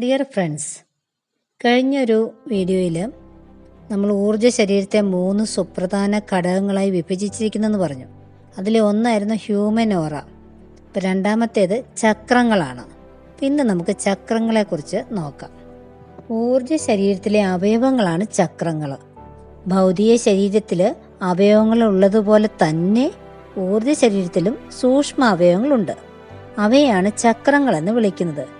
Dear friends കഴിഞ്ഞൊരു വീഡിയോയിൽ നമ്മൾ ഊർജ ശരീരത്തെ മൂന്ന് സുപ്രധാന ഘടകങ്ങളായി വിഭജിച്ചിരിക്കുന്നെന്ന് പറഞ്ഞു. അതിൽ ഒന്നായിരുന്നു ഹ്യൂമൻ ഓറ ഇപ്പം രണ്ടാമത്തേത് ചക്രങ്ങളാണ്. പിന്നെ നമുക്ക് ചക്രങ്ങളെക്കുറിച്ച് നോക്കാം. ഊർജ ശരീരത്തിലെ അവയവങ്ങളാണ് ചക്രങ്ങൾ ഭൗതിക ശരീരത്തിൽ അവയവങ്ങൾ ഉള്ളതുപോലെ തന്നെ ഊർജ ശരീരത്തിലും സൂക്ഷ്മ അവയവങ്ങളുണ്ട്. അവയാണ് ചക്രങ്ങളെന്ന് വിളിക്കുന്നത്.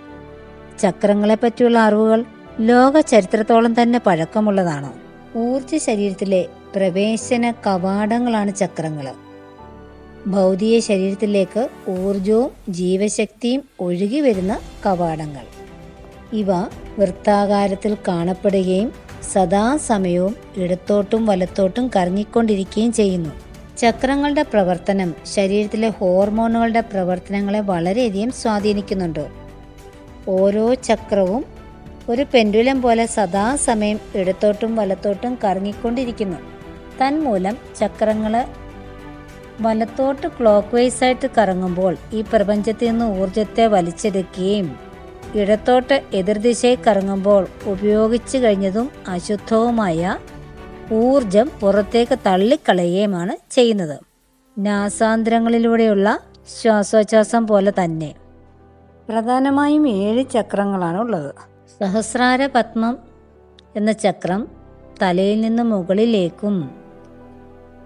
ചക്രങ്ങളെ പറ്റിയുള്ള അറിവുകൾ ലോക ചരിത്രത്തോളം തന്നെ പഴക്കമുള്ളതാണ്. ഊർജ ശരീരത്തിലെ പ്രവേശന കവാടങ്ങളാണ് ചക്രങ്ങൾ ഭൗതിക ശരീരത്തിലേക്ക് ഊർജവും ജീവശക്തിയും ഒഴുകി വരുന്ന കവാടങ്ങൾ. ഇവ വൃത്താകാരത്തിൽ കാണപ്പെടുകയും സദാസമയവും ഇടത്തോട്ടും വലത്തോട്ടും കറങ്ങിക്കൊണ്ടിരിക്കുകയും ചെയ്യുന്നു. ചക്രങ്ങളുടെ പ്രവർത്തനം ശരീരത്തിലെ ഹോർമോണുകളുടെ പ്രവർത്തനങ്ങളെ വളരെയധികം സ്വാധീനിക്കുന്നുണ്ട്. ഓരോ ചക്രവും ഒരു പെൻഡുലം പോലെ സദാസമയം ഇടത്തോട്ടും വലത്തോട്ടും കറങ്ങിക്കൊണ്ടിരിക്കുന്നു. തന്മൂലം ചക്രങ്ങൾ വലത്തോട്ട് ക്ലോക്ക് വൈസ് ആയിട്ട് കറങ്ങുമ്പോൾ ഈ പ്രപഞ്ചത്തിൽ നിന്ന് ഊർജത്തെ വലിച്ചെടുക്കുകയും ഇടത്തോട്ട് എതിർദിശയിൽ കറങ്ങുമ്പോൾ ഉപയോഗിച്ചു കഴിഞ്ഞതും അശുദ്ധവുമായ ഊർജം പുറത്തേക്ക് തള്ളിക്കളയുകയുമാണ് ചെയ്യുന്നത്. നാസാന്തരങ്ങളിലൂടെയുള്ള ശ്വാസോച്ഛ്വാസം പോലെ തന്നെ. പ്രധാനമായും ഏഴ് ചക്രങ്ങളാണ് ഉള്ളത്. സഹസ്രാര പത്മം എന്ന ചക്രം തലയിൽ നിന്ന് മുകളിലേക്കും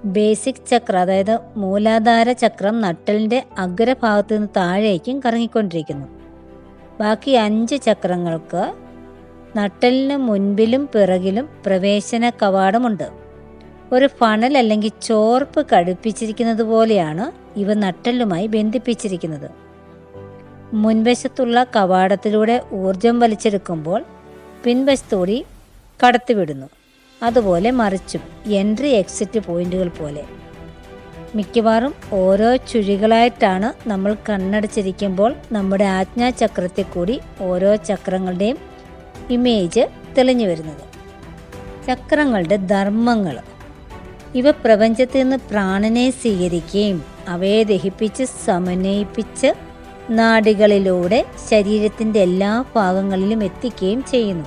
ബേസിക് ചക്ര അതായത് മൂലാധാര ചക്രം നട്ടലിന്റെ അഗ്രഭാഗത്ത് നിന്ന് താഴേക്കും കറങ്ങിക്കൊണ്ടിരിക്കുന്നു. ബാക്കി അഞ്ച് ചക്രങ്ങൾക്ക് നട്ടലിന് മുൻപിലും പിറകിലും പ്രവേശന കവാടമുണ്ട്. ഒരു ഫണൽ അല്ലെങ്കിൽ ചോർപ്പ് കടുപ്പിച്ചിരിക്കുന്നത് പോലെയാണ് ഇവ നട്ടലുമായി ബന്ധിപ്പിച്ചിരിക്കുന്നത്. മുൻവശത്തുള്ള കവാടത്തിലൂടെ ഊർജം വലിച്ചെടുക്കുമ്പോൾ പിൻവശത്തൂടി കടത്തിവിടുന്നു. അതുപോലെ മറിച്ചും എൻട്രി എക്സിറ്റ് പോയിന്റുകൾ പോലെ. മിക്കവാറും ഓരോ ചുഴികളായിട്ടാണ് നമ്മൾ കണ്ണടച്ചിരിക്കുമ്പോൾ നമ്മുടെ ആജ്ഞാചക്രത്തിൽ കൂടി ഓരോ ചക്രങ്ങളുടെയും ഇമേജ് തെളിഞ്ഞു വരുന്നത്. ചക്രങ്ങളുടെ ധർമ്മങ്ങൾ. ഇവ പ്രപഞ്ചത്തിൽ നിന്ന് പ്രാണനെ സ്വീകരിക്കുകയും അവയെ ദഹിപ്പിച്ച് സമന്വയിപ്പിച്ച് നാഡികളിലൂടെ ശരീരത്തിന്റെ എല്ലാ ഭാഗങ്ങളിലും എത്തിക്കുകയും ചെയ്യുന്നു.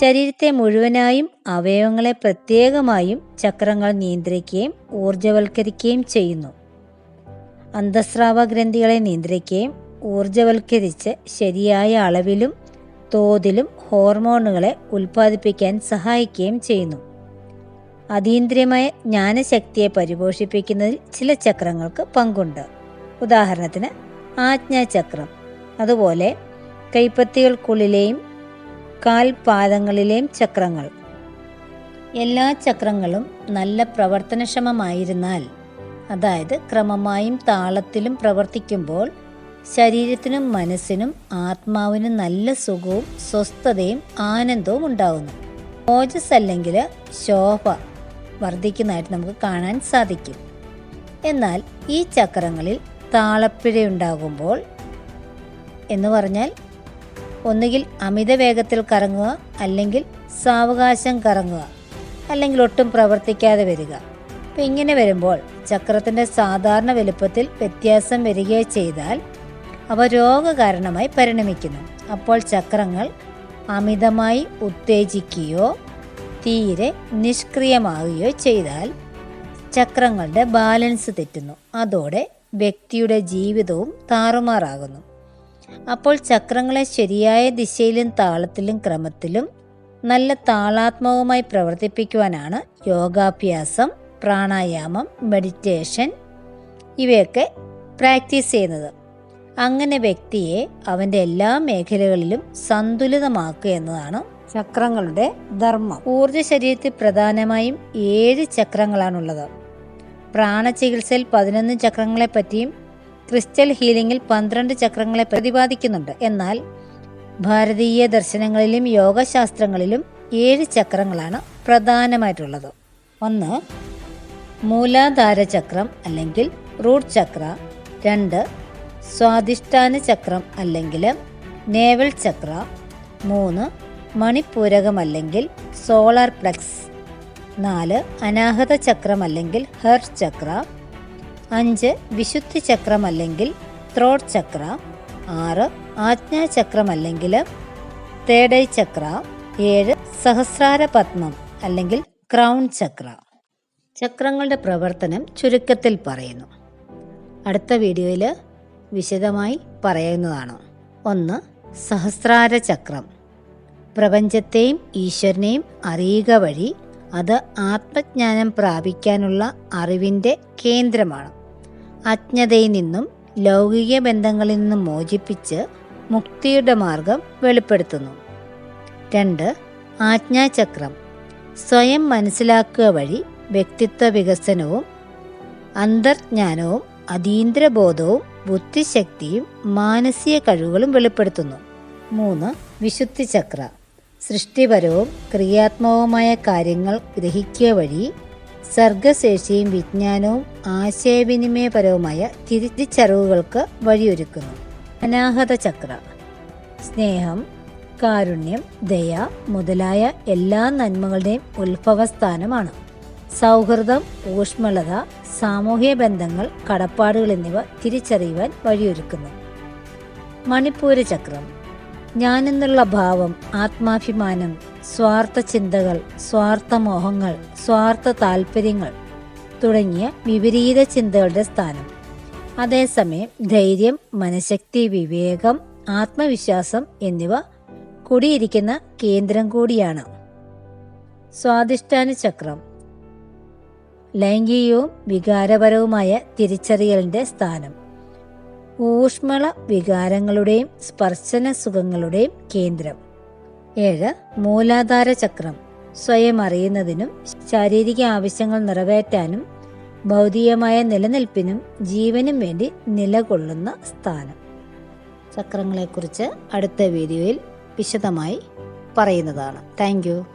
ശരീരത്തെ മുഴുവനായും അവയവങ്ങളെ പ്രത്യേകമായും ചക്രങ്ങൾ നിയന്ത്രിക്കുകയും ഊർജവൽക്കരിക്കുകയും ചെയ്യുന്നു. അന്തസ്രാവ ഗ്രന്ഥികളെ നിയന്ത്രിക്കുകയും ഊർജവൽക്കരിച്ച് ശരിയായ അളവിലും തോതിലും ഹോർമോണുകളെ ഉൽപ്പാദിപ്പിക്കാൻ സഹായിക്കുകയും ചെയ്യുന്നു. അതീന്ദ്രിയമായ ജ്ഞാനശക്തിയെ പരിപോഷിപ്പിക്കുന്നതിൽ ചില ചക്രങ്ങൾക്ക് പങ്കുണ്ട്. ഉദാഹരണത്തിന് ആജ്ഞാചക്രം. അതുപോലെ കൈപ്പത്തികൾക്കുള്ളിലെയും കാൽപാദങ്ങളിലെയും ചക്രങ്ങൾ. എല്ലാ ചക്രങ്ങളും നല്ല പ്രവർത്തനക്ഷമമായിരുന്നാൽ അതായത് ക്രമമായും താളത്തിലും പ്രവർത്തിക്കുമ്പോൾ ശരീരത്തിനും മനസ്സിനും ആത്മാവിനും നല്ല സുഖവും സ്വസ്ഥതയും ആനന്ദവും ഉണ്ടാകുന്നു ഓജസ് അല്ലെങ്കിൽ ശോഭ വർദ്ധിക്കുന്നതായിട്ട് നമുക്ക് കാണാൻ സാധിക്കും. എന്നാൽ ഈ ചക്രങ്ങളിൽ താളപ്പിഴയുണ്ടാകുമ്പോൾ എന്ന് പറഞ്ഞാൽ ഒന്നുകിൽ അമിത വേഗത്തിൽ കറങ്ങുക അല്ലെങ്കിൽ സാവകാശം കറങ്ങുക അല്ലെങ്കിൽ ഒട്ടും പ്രവർത്തിക്കാതെ വരിക. അപ്പം ഇങ്ങനെ വരുമ്പോൾ ചക്രത്തിന്റെ സാധാരണ വലുപ്പത്തിൽ വ്യത്യാസം വരികയോ ചെയ്താൽ അവ രോഗകാരണമായി പരിണമിക്കുന്നു. അപ്പോൾ ചക്രങ്ങൾ അമിതമായി ഉത്തേജിക്കുകയോ തീരെ നിഷ്ക്രിയമാവുകയോ ചെയ്താൽ ചക്രങ്ങളുടെ ബാലൻസ് തെറ്റുന്നു. അതോടെ വ്യക്തിയുടെ ജീവിതവും താറുമാറാകുന്നു. അപ്പോൾ ചക്രങ്ങളെ ശരിയായ ദിശയിലും താളത്തിലും ക്രമത്തിലും നല്ല താളാത്മകവുമായി പ്രവർത്തിപ്പിക്കുവാനാണ് യോഗാഭ്യാസം പ്രാണായാമം മെഡിറ്റേഷൻ ഇവയൊക്കെ പ്രാക്ടീസ് ചെയ്യുന്നത്. അങ്ങനെ വ്യക്തിയെ അവന്റെ എല്ലാ മേഖലകളിലും സന്തുലിതമാക്കുക എന്നതാണ് ചക്രങ്ങളുടെ ധർമ്മം. ഊർജ ശരീരത്തിൽ പ്രധാനമായും ഏഴ് ചക്രങ്ങളാണുള്ളത്. പ്രാണചികിത്സയിൽ പതിനൊന്ന് ചക്രങ്ങളെപ്പറ്റിയും ക്രിസ്റ്റൽ ഹീലിംഗിൽ പന്ത്രണ്ട് ചക്രങ്ങളെ പ്രതിപാദിക്കുന്നുണ്ട്. എന്നാൽ ഭാരതീയ ദർശനങ്ങളിലും യോഗശാസ്ത്രങ്ങളിലും ഏഴ് ചക്രങ്ങളാണ് പ്രധാനമായിട്ടുള്ളത്. ഒന്ന് മൂലാധാര ചക്രം അല്ലെങ്കിൽ റൂട്ട് ചക്ര. രണ്ട് സ്വാധിഷ്ഠാന ചക്രം അല്ലെങ്കിൽ നേവൽ ചക്ര. മൂന്ന് മണിപ്പൂരകം അല്ലെങ്കിൽ സോളാർ പ്ലക്സ്. നാല് അനാഹത ചക്രം അല്ലെങ്കിൽ ഹെർ ചക്ര. അഞ്ച് വിശുദ്ധി ചക്രം അല്ലെങ്കിൽ ത്രോട്ട് ചക്ര. ആറ് ആജ്ഞാചക്രം അല്ലെങ്കിൽ തേടൈ ചക്ര. ഏഴ് സഹസ്രാര പത്മം അല്ലെങ്കിൽ ക്രൗൺ ചക്ര. ചക്രങ്ങളുടെ പ്രവർത്തനം ചുരുക്കത്തിൽ പറയുന്നു. അടുത്ത വീഡിയോയിൽ വിശദമായി പറയുന്നതാണ്. ഒന്ന് സഹസ്രാര ചക്രം. പ്രപഞ്ചത്തെയും ഈശ്വരനെയും അറിയുക വഴി അത് ആത്മജ്ഞാനം പ്രാപിക്കാനുള്ള അറിവിന്റെ കേന്ദ്രമാണ്. അജ്ഞതയിൽ നിന്നും ലൗകിക ബന്ധങ്ങളിൽ നിന്നും മോചിപ്പിച്ച് മുക്തിയുടെ മാർഗം വെളിപ്പെടുത്തുന്നു. രണ്ട് ആജ്ഞാചക്രം. സ്വയം മനസ്സിലാക്കുക വഴി വ്യക്തിത്വ വികസനവും അന്തർജ്ഞാനവും അതീന്ദ്രബോധവും ബുദ്ധിശക്തിയും മാനസിക കഴിവുകളും വെളിപ്പെടുത്തുന്നു. മൂന്ന് വിശുദ്ധി ചക്ര. സൃഷ്ടിപരവും ക്രിയാത്മകവുമായ കാര്യങ്ങൾ ഗ്രഹിക്കുക വഴി സർഗശേഷിയും വിജ്ഞാനവും ആശയവിനിമയപരവുമായ തിരിച്ചറിവുകൾക്ക് വഴിയൊരുക്കുന്നു. അനാഹത ചക്ര. സ്നേഹം കാരുണ്യം ദയ മുതലായ എല്ലാ നന്മകളുടെയും ഉത്ഭവസ്ഥാനമാണ്. സൗഹൃദം ഊഷ്മളത സാമൂഹ്യ ബന്ധങ്ങൾ കടപ്പാടുകൾ എന്നിവ തിരിച്ചറിയുവാൻ വഴിയൊരുക്കുന്നു. മണിപ്പൂര ചക്രം. ഞാനെന്നുള്ള ഭാവം ആത്മാഭിമാനം സ്വാർത്ഥ ചിന്തകൾ സ്വാർത്ഥ മോഹങ്ങൾ സ്വാർത്ഥ താല്പര്യങ്ങൾ തുടങ്ങിയ വിപരീത ചിന്തകളുടെ സ്ഥാനം. അതേസമയം ധൈര്യം മനഃശക്തി വിവേകം ആത്മവിശ്വാസം എന്നിവ കൂടിയിരിക്കുന്ന കേന്ദ്രം കൂടിയാണ്. സ്വാധിഷ്ഠാന ചക്രം. ലൈംഗികവും വികാരപരവുമായ തിരിച്ചറിയലിന്റെ സ്ഥാനം. ഊഷ്മള വികാരങ്ങളുടെയും സ്പർശന സുഖങ്ങളുടെയും കേന്ദ്രം. ഏഴ് മൂലാധാര ചക്രം. സ്വയം അറിയുന്നതിനും ശാരീരിക ആവശ്യങ്ങൾ നിറവേറ്റാനും ഭൗതികമായ നിലനിൽപ്പിനും ജീവനും വേണ്ടി നിലകൊള്ളുന്ന സ്ഥാനം. ചക്രങ്ങളെക്കുറിച്ച് അടുത്ത വീഡിയോയിൽ വിശദമായി പറയുന്നതാണ്. താങ്ക്